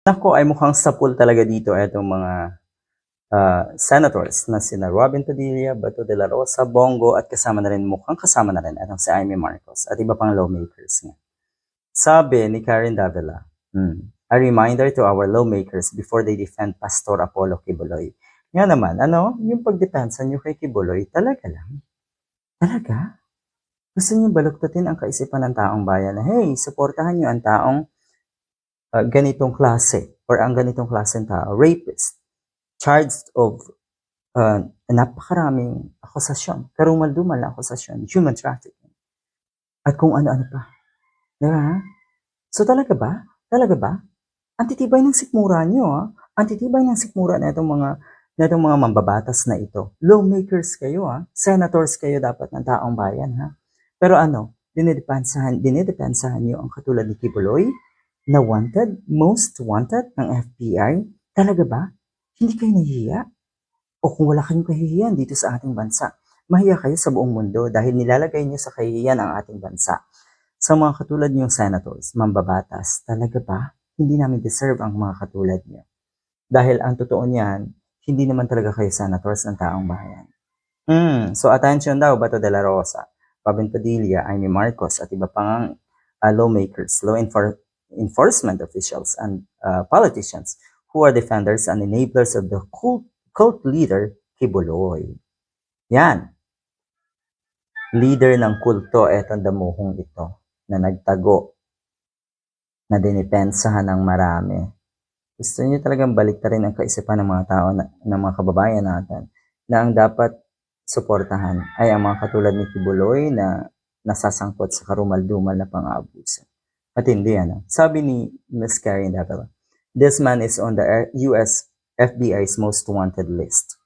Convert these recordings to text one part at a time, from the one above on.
Nako ay mukhang sapul talaga dito itong mga ah, senators na sina Robin Padilla, Bato de la Rosa, Bongo at kasama na rin mukhang kasama na rin itong si Amy Marcos at iba pang lawmakers nga. Sabi ni Karen Davila, hmm, a reminder to our lawmakers before they defend Pastor Apollo Kibuloy. Nga naman, ano, yung pagdepensa nyo kay Kibuloy, talaga lang. Talaga? Gusto niyo baluktutin ang kaisipan ng taong bayan na, hey, suportahan niyo ang taong uh, ganitong klase or ang ganitong klaseng tao, rapist, charged of uh, napakaraming akusasyon, karumal-dumal na akusasyon, human trafficking, at kung ano-ano pa. Di ba? So talaga ba? Talaga ba? Ang titibay ng sikmura nyo, ah. Ang titibay ng sikmura na itong mga na itong mga mambabatas na ito. Lawmakers kayo, ha? Senators kayo dapat ng taong bayan, ha? Pero ano, dinidepensahan, dinidepensahan nyo ang katulad ni Kibuloy, na wanted, most wanted ng FBI? Talaga ba? Hindi kayo nahihiya? O kung wala kayong kahihiyan dito sa ating bansa, mahiya kayo sa buong mundo dahil nilalagay niyo sa kahihiyan ang ating bansa. Sa mga katulad niyong senators, mambabatas, talaga ba? Hindi namin deserve ang mga katulad niyo. Dahil ang totoo niyan, hindi naman talaga kayo senators ng taong bayan. Hmm, so attention daw, Bato de la Rosa, Robin Padilla, Amy Marcos, at iba pang uh, lawmakers, law enfor- enforcement officials, and uh, politicians who are defenders and enablers of the cult, cult leader, Kibuloy. Yan. Leader ng kulto, etong damuhong ito, na nagtago, na dinipensahan ng marami. Gusto niyo talagang balik rin ang kaisipan ng mga tao, na, ng mga kababayan natin, na ang dapat suportahan ay ang mga katulad ni Kibuloy na nasasangkot sa karumal-dumal na pang-aabuso. At hindi ano. Sabi ni Ms. Karen Davila, this man is on the US FBI's most wanted list.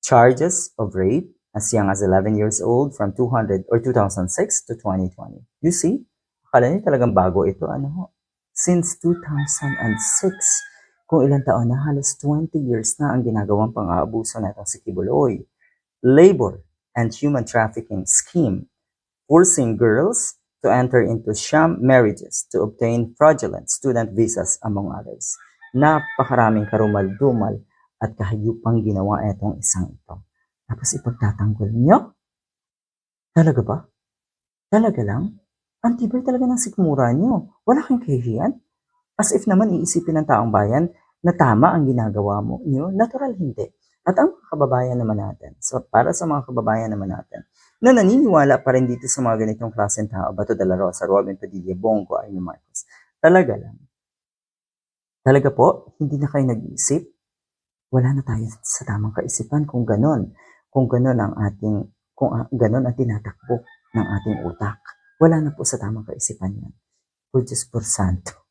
Charges of rape as young as 11 years old from 200 or 2006 to 2020. You see? Akala niyo talagang bago ito. Ano? Since 2006, kung ilang taon na halos 20 years na ang ginagawang pang-aabuso na itong si Kibuloy. Labor and human trafficking scheme forcing girls to enter into sham marriages to obtain fraudulent student visas among others. Napakaraming karumal-dumal at kahayupang ginawa itong isang ito. Tapos ipagtatanggol niyo? Talaga ba? Talaga lang? Ang tibay talaga ng sikmura niyo. Wala kang kahihiyan? As if naman iisipin ng taong bayan na tama ang ginagawa mo niyo. Natural hindi. At ang mga kababayan naman natin, so para sa mga kababayan naman natin, na naniniwala pa rin dito sa mga ganitong klaseng tao, Bato de la Rosa, Robin Padilla, Bongo, Amy Marcos, talaga lang. Talaga po, hindi na kayo nag-iisip. Wala na tayo sa tamang kaisipan kung ganon. Kung ganon ang ating, kung ah, ganon ang tinatakbo ng ating utak. Wala na po sa tamang kaisipan yan. Por Diyos por Santo.